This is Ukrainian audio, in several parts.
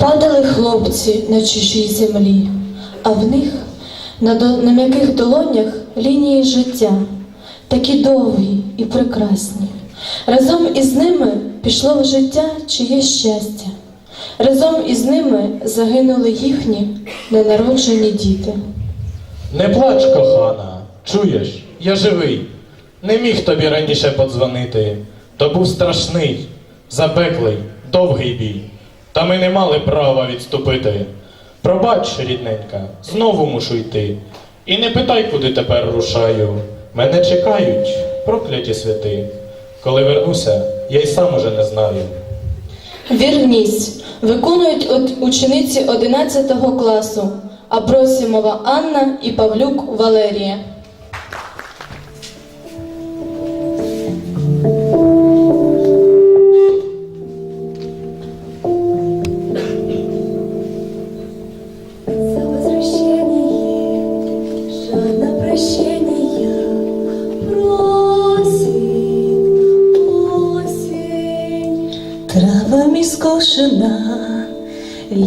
Падали хлопці на чужій землі, а в них на, до... на м'яких долонях лінії життя, такі довгі і прекрасні. Разом із ними пішло в життя чиє щастя. Разом із ними загинули їхні ненароджені діти. Не плач, кохана, чуєш, я живий. Не міг тобі раніше подзвонити. То був страшний, запеклий, довгий бій. Та ми не мали права відступити. Пробач, рідненька, знову мушу йти. І не питай, куди тепер рушаю. Мене чекають, прокляті святи. Коли вернуся, я й сам уже не знаю. Вірність виконують учениці 11 класу Абросімова Анна і Павлюк Валерія.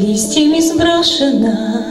Листьями сброшена,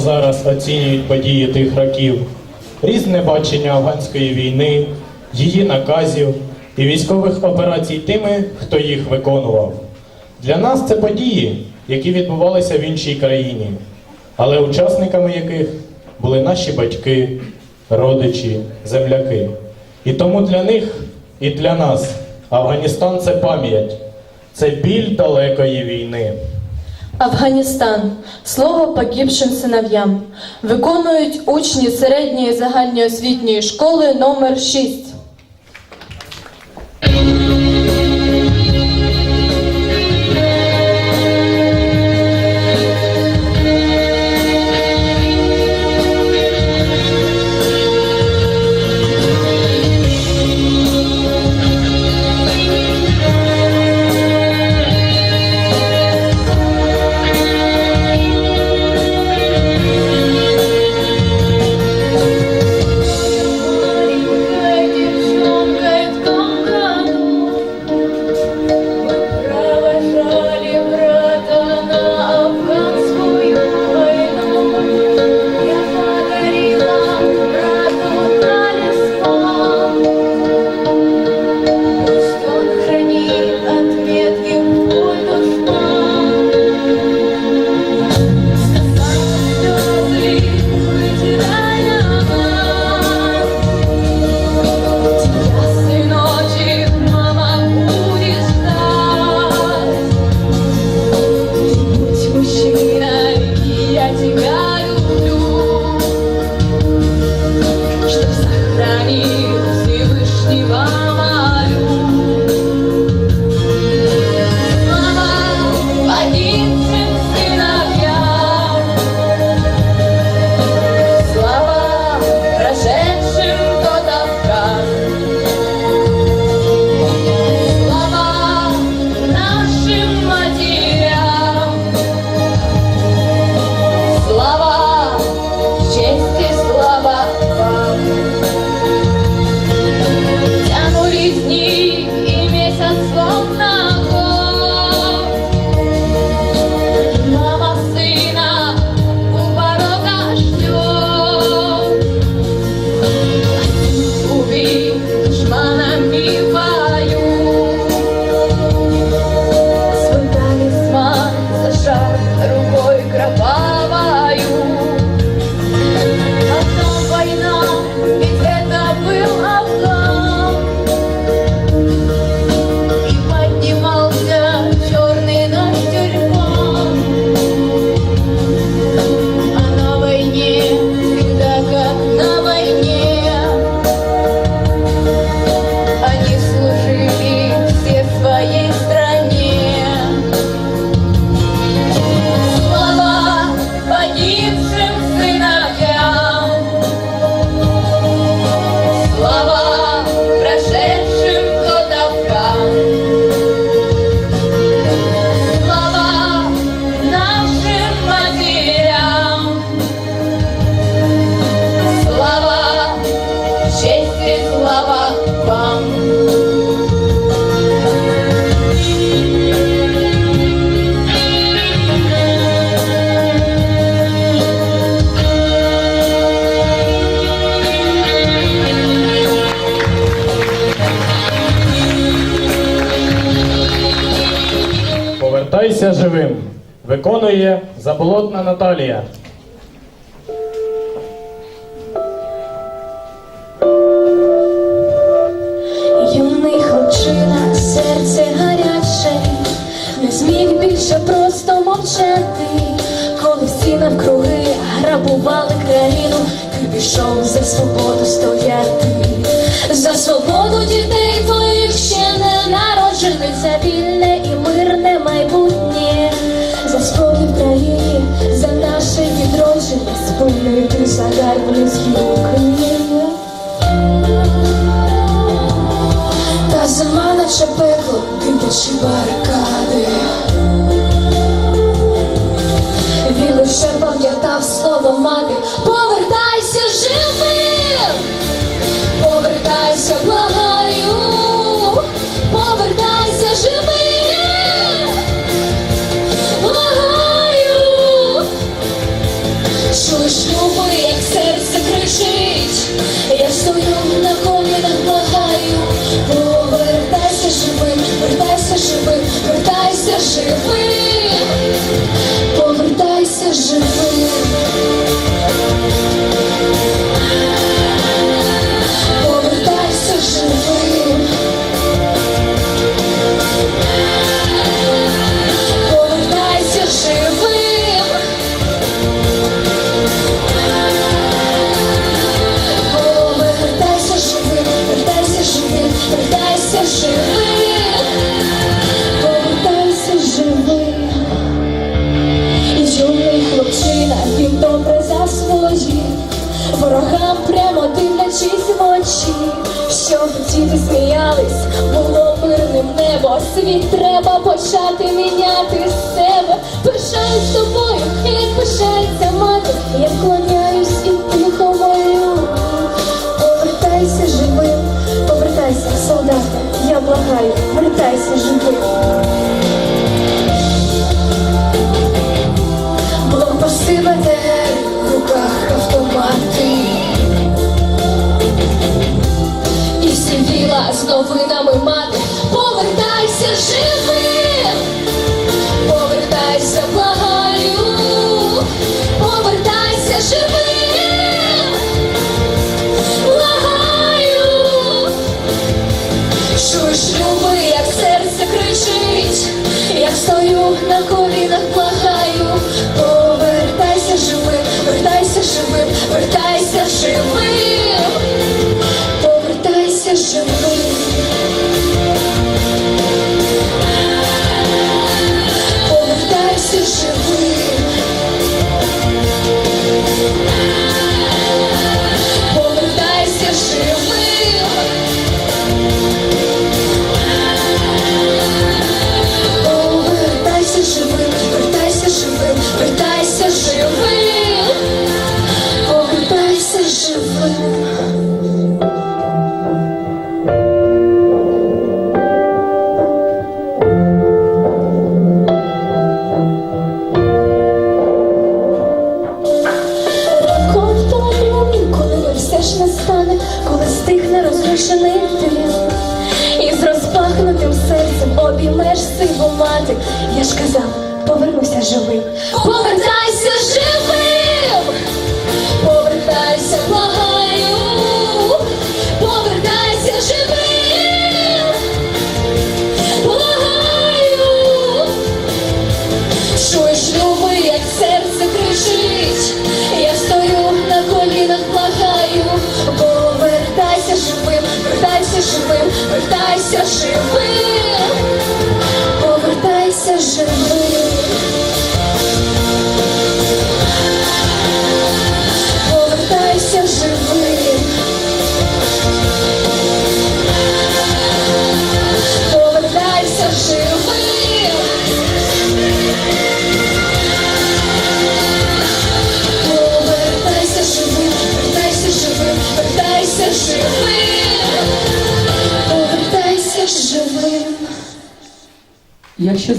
зараз оцінюють події тих років, різне бачення афганської війни, її наказів і військових операцій тими, хто їх виконував. Для нас це події, які відбувалися в іншій країні, але учасниками яких були наші батьки, родичі, земляки. І тому для них і для нас Афганістан це пам'ять, це біль далекої війни. Афганістан слово погибшим синов'ям виконують учні середньої загальноосвітньої школи номер 6. Живим. Виконує заболотна Наталія. Юний хлопчина, серце гаряче, не зміг більше просто мовчати, коли всі навкруги грабували країну, ти пішов за свободу стояти, за свободу дітей Та зима наче пекло, димячі барикади. Бо треба почати міняти з себе. Пишаюсь тобою, як пишається мати. Я вклоняюсь і тихо молю. Повертайся живим, повертайся, солдата. Я благаю, вертайся живим. Блокпости БТР, в руках автомати. І всі віла з новинами мати.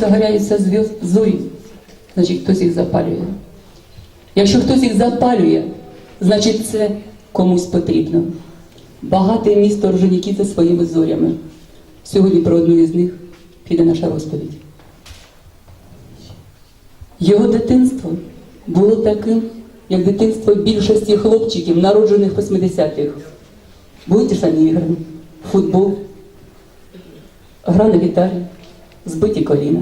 Загоряються зорі, значить хтось їх запалює. Якщо хтось їх запалює, значить це комусь потрібно. Багате місто Орджонікідзе своїми зорями. Сьогодні про одну із них піде наша розповідь. Його дитинство було таким, як дитинство більшості хлопчиків, народжених в 80-х. Були ті самі ігри, футбол, гра на гітарі, збиті коліна.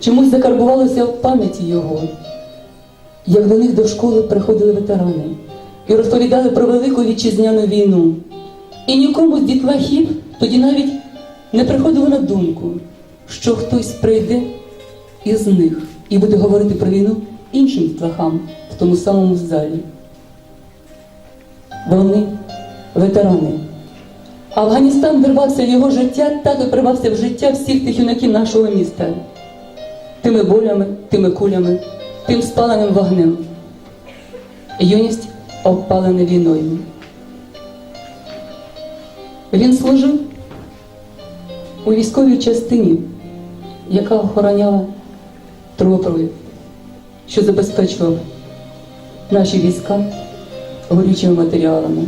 Чомусь закарбувалося в пам'яті його, як до них до школи приходили ветерани і розповідали про велику вітчизняну війну. І нікому з дітлахів тоді навіть не приходило на думку, що хтось прийде із них і буде говорити про війну іншим дітлахам в тому самому залі. Вони ветерани. Афганістан вирвався в його життя, так і вирвався в життя всіх тих юнаків нашого міста. Тими болями, тими кулями, тим спаленим вогнем. Юність обпалена війною. Він служив у військовій частині, яка охороняла тропи, що забезпечував наші війська горючими матеріалами.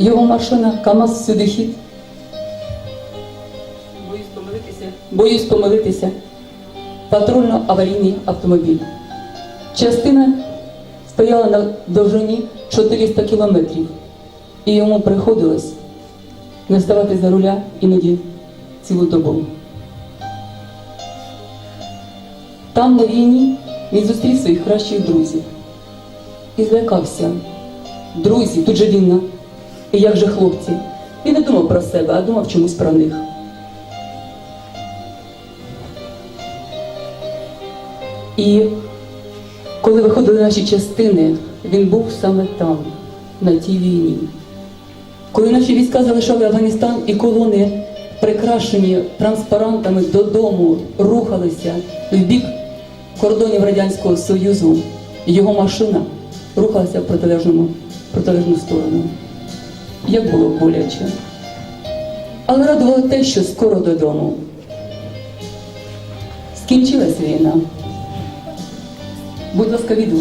Його машина КАМАЗ сюди хід. Боюсь помилитися. Боюсь помилитися. Патрульно-аварійний автомобіль. Частина стояла на довжині 400 кілометрів, і йому приходилось не ставати за руля іноді цілу добу. Там на війні він зустрів своїх кращих друзів і злякався. Друзі, тут же війна. І як же хлопці? Він не думав про себе, а думав чомусь про них. І коли виходили наші частини, він був саме там, на тій війні. Коли наші війська залишали Афганістан і колони, прикрашені транспарантами додому, рухалися в бік кордонів Радянського Союзу, його машина рухалася в протилежному, протилежну сторону. Як було боляче. Але радувало те, що скоро додому. Скінчилась війна. Будь ласка, віду.